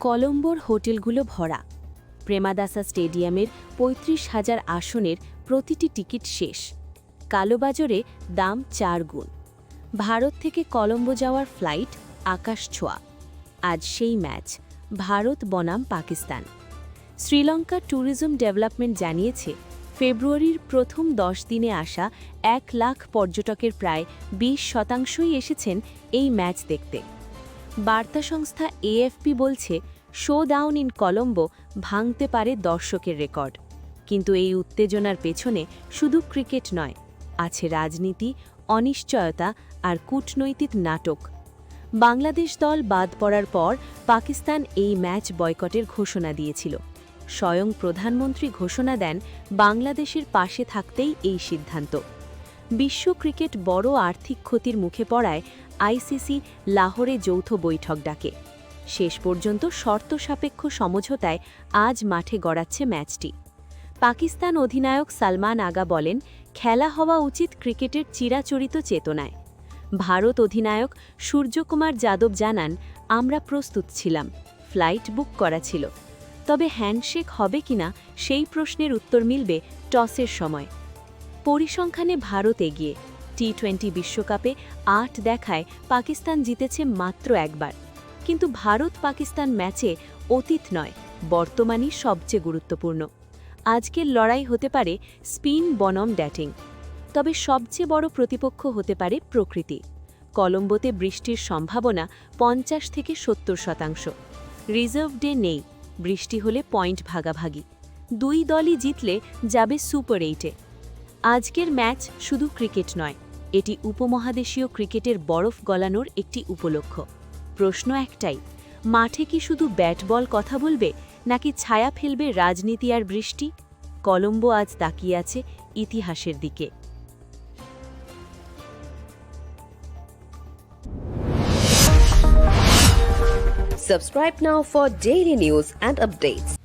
কলম্বোর হোটেলগুলো ভরা। প্রেমাদাসা স্টেডিয়ামের পঁয়ত্রিশ হাজার আসনের প্রতিটি টিকিট শেষ। কালোবাজারে দাম চার গুণ। ভারত থেকে কলম্বো যাওয়ার ফ্লাইট আকাশ ছোঁয়া। আজ সেই ম্যাচ, ভারত বনাম পাকিস্তান। শ্রীলঙ্কা ট্যুরিজম ডেভেলপমেন্ট জানিয়েছে, ফেব্রুয়ারির প্রথম দশ দিনে আসা এক লাখ পর্যটকের প্রায় বিশ শতাংশই এসেছেন এই ম্যাচ দেখতে। বার্তা সংস্থা এএফপি বলছে শো ডাউন ইন কলম্বো ভাঙতে পারে দর্শকের রেকর্ড। কিন্তু এই উত্তেজনার পেছনে শুধু ক্রিকেট নয়, আছে রাজনীতি, অনিশ্চয়তা আর কূটনৈতিক নাটক। বাংলাদেশ দল বাদ পড়ার পর পাকিস্তান এই ম্যাচ বয়কটের ঘোষণা দিয়েছিল। স্বয়ং প্রধানমন্ত্রী ঘোষণা দেন, বাংলাদেশের পাশে থাকতেই এই সিদ্ধান্ত। বিশ্ব ক্রিকেট বড় আর্থিক ক্ষতির মুখে পড়ায় আইসিসি লাহোরে যৌথ বৈঠক ডাকে। শেষ পর্যন্ত শর্ত সাপেক্ষ সমঝোতায় আজ মাঠে গড়াচ্ছে ম্যাচটি। পাকিস্তান অধিনায়ক সালমান আগা বলেন, খেলা হওয়া উচিত ক্রিকেটের চিরাচরিত চেতনায়। ভারত অধিনায়ক সূর্যকুমার যাদব জানান, আমরা প্রস্তুত ছিলাম, ফ্লাইট বুক করা ছিল। তবে হ্যান্ডশেক হবে কিনা সেই প্রশ্নের উত্তর মিলবে টসের সময়। পরিসংখ্যানে ভারত এগিয়ে। টি টোয়েন্টি বিশ্বকাপে আট দেখায় পাকিস্তান জিতেছে মাত্র একবার। কিন্তু ভারত পাকিস্তান ম্যাচে অতীত নয়, বর্তমানই সবচেয়ে গুরুত্বপূর্ণ। আজকের লড়াই হতে পারে স্পিন বনম ড্যাটিং। তবে সবচেয়ে বড় প্রতিপক্ষ হতে পারে প্রকৃতি। কলম্বোতে বৃষ্টির সম্ভাবনা পঞ্চাশ থেকে সত্তর শতাংশ। রিজার্ভ ডে নেই, বৃষ্টি হলে পয়েন্ট ভাগাভাগি। দুই দলই জিতলে যাবে সুপার এইটে। আজকের ম্যাচ শুধু ক্রিকেট নয়, এটি উপমহাদেশীয় ক্রিকেটের বরফ গলানোর একটি উপলক্ষ। প্রশ্ন একটাই, মাঠে কি শুধু ব্যাট বল কথা বলবে, নাকি ছায়া ফেলবে রাজনীতি আর বৃষ্টি? কলম্বো আজ তাকিয়ে আছে ইতিহাসের দিকে। Subscribe now for daily news and updates.